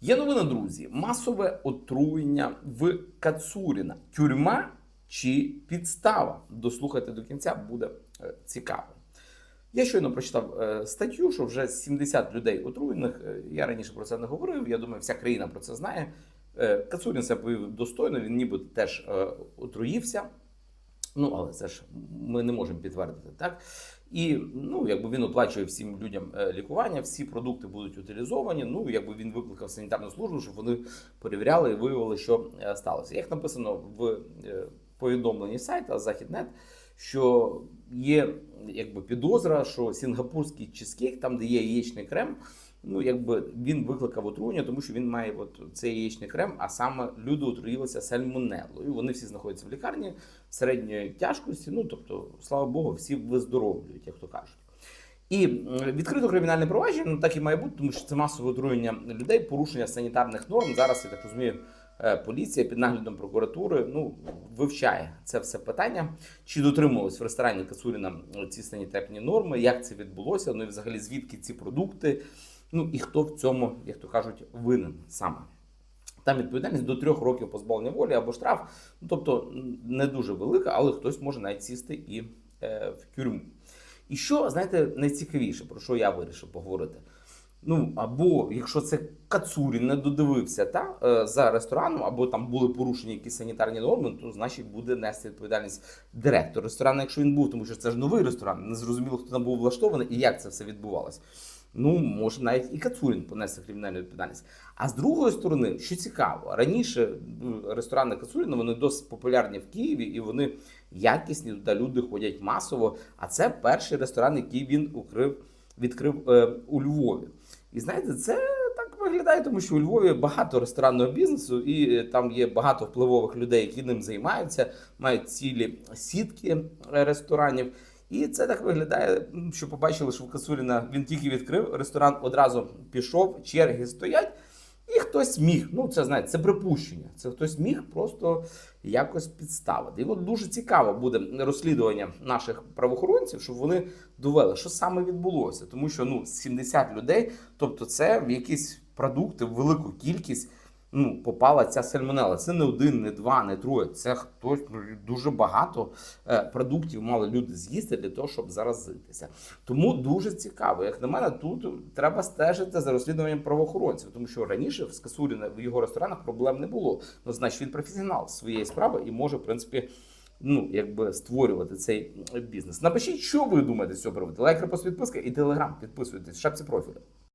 Є новина, друзі. Масове отруєння в Кацуріна. Тюрма чи підстава? Дослухайте до кінця, буде е, цікаво. Я щойно прочитав е, статтю, що вже 70 людей отруєних. Е, Я раніше про це не говорив. Я думаю, вся країна про це знає. Кацурін себе повів достойно, він ніби теж отруївся. Ну, але це ж ми не можемо підтвердити, так? І ну, якби він оплачує всім людям е, лікування, всі продукти будуть утилізовані. Ну, якби він викликав санітарну службу, щоб вони перевіряли і виявили, що е, сталося. Як написано в е, повідомленні сайта Західнет, що є якби підозра, що сінгапурський чизкейк, там де є яєчний крем, ну якби він викликав отруєння, тому що він має от цей яєчний крем, а саме люди отруїлися сальмонеллою. Вони всі знаходяться в лікарні середньої тяжкості. Ну тобто, слава Богу, всі виздоровлюють, як то кажуть. І відкрито кримінальне провадження, ну так і має бути, тому що це масове отруєння людей, порушення санітарних норм. Зараз я так розумію, е, поліція під наглядом прокуратури ну вивчає це все питання, чи дотримувались в ресторані Кацуріна ці санітарні норми, як це відбулося, ну і взагалі звідки ці продукти, ну і хто в цьому, як то кажуть, винен саме. Там відповідальність до трьох років позбавлення волі або штраф, ну тобто не дуже велика, але хтось може навіть сісти і е, в тюрму. І що, знаєте, найцікавіше, про що я вирішив поговорити? Ну, або якщо це Кацурін не додивився та, е, за рестораном, або там були порушені якісь санітарні норми, то значить буде нести відповідальність директор ресторану, якщо він був, тому що це ж новий ресторан, не зрозуміло, хто там був влаштований і як це все відбувалося. Ну, може, навіть і Кацурін понесе кримінальну відповідальність. А з другої сторони, що цікаво, раніше ну, ресторани Кацуріна вони досить популярні в Києві і вони якісні, туди люди ходять масово. А це перший ресторан, який він укрив, відкрив е, у Львові. І знаєте, це так виглядає, тому що у Львові багато ресторанного бізнесу, і е, там є багато впливових людей, які ним займаються, мають цілі сітки е, ресторанів. І це так виглядає, що побачили, що в Кацуріна він тільки відкрив, ресторан одразу пішов, черги стоять, і хтось міг. Ну, це знаєте, це припущення. Це хтось міг просто якось підставити. І от дуже цікаво буде розслідування наших правоохоронців, щоб вони довели, що саме відбулося. Тому що ну 70 людей, тобто це в якісь продукти, велику кількість. Ну, попала ця сальмонела. Це не один, не два, не троє. Це хтось ну, дуже багато е, продуктів мали люди з'їсти для того, щоб заразитися. Тому дуже цікаво. Як на мене, тут треба стежити за розслідуванням правоохоронців, тому що раніше в Скасуріна в його ресторанах проблем не було. Ну, значить, він професіонал своєї справи і може, в принципі, ну якби створювати цей бізнес. Напишіть, що ви думаєте з цього приводу. Лайк, репост, підписка і телеграм. Підписуйтесь, в шапці профіля.